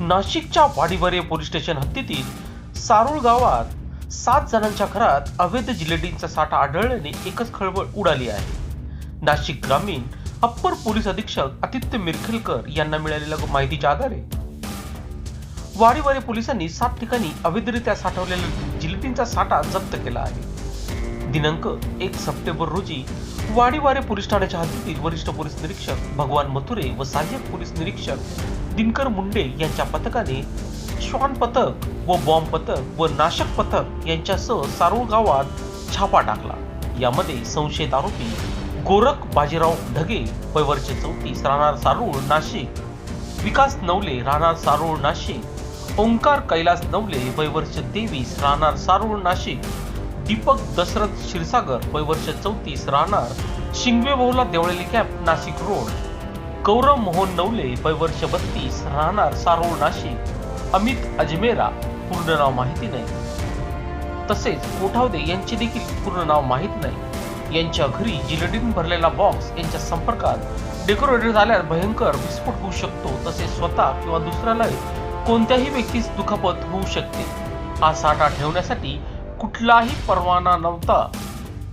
नाशिकच्या Wadivare police station हद्दीतील सारूळ गावात सात जणांच्या घरात अवैध जिलेटिनचा साठा आढळल्याने एकच खळबळ उडाली आहे. नाशिक ग्रामीण अप्पर पोलीस अधीक्षक आदित्य मिरखेलकर यांना मिळालेल्या माहितीच्या आधारे वाडीवारे पोलिसांनी सात ठिकाणी अवैधरित्या साठवलेला जिलेटिनचा साठा जप्त केला आहे. दिनांक एक सप्टेंबर रोजी वाडीवारे पोलीस ठाण्याच्या हद्दीतील वरिष्ठ पोलीस निरीक्षक भगवान मथुरे व सहाय्यक पोलीस निरीक्षक दिनकर मुंडे यांच्या पथकाने श्वान पथक व बॉम्ब पथक व नाशक पथक यांच्यासह सारूळ गावात छापा टाकला. यामध्ये संशयित आरोपी गोरख बाजीराव ढगे वयवर्ष चौतीस राहणार सारूळ नाशिक विकास नवले राहणार सारूळ नाशिक ओंकार कैलास नवले वयवर्ष तेवीस राहणार सारूळ नाशिक दीपक दशरथ क्षीरसागर वयवर्ष चौतीस राहणार शिंगवे बहुला देवळेली कॅम्प नाशिक रोड. गौरव मोहन नवले वयवर्ष बत्तीस राहणार सारोळ नाशिक. अमित अजमेरा पूर्ण नाव माहिती नाही. तसेच कोठावदे यांचे देखील पूर्ण नाव माहीत नाही. यांच्या घरी जिलेटीन भरलेला बॉक्स यांच्या संपर्कात डेकोरेटर झाल्यास भयंकर विस्फोट होऊ शकतो. तसेच स्वतः किंवा दुसऱ्यालाही कोणत्याही व्यक्तीस दुखापत होऊ शकते. हा साठा ठेवण्यासाठी कुठलाही परवाना नव्हता.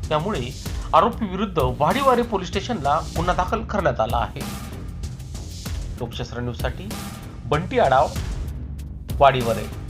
त्यामुळे आरोपी विरुद्ध वाडीवारे पोलीस स्टेशनला गुन्हा दाखल करण्यात आला आहे. लोकशास्त्र न्यूजसाठी बंटी आडाव वाडीवरे.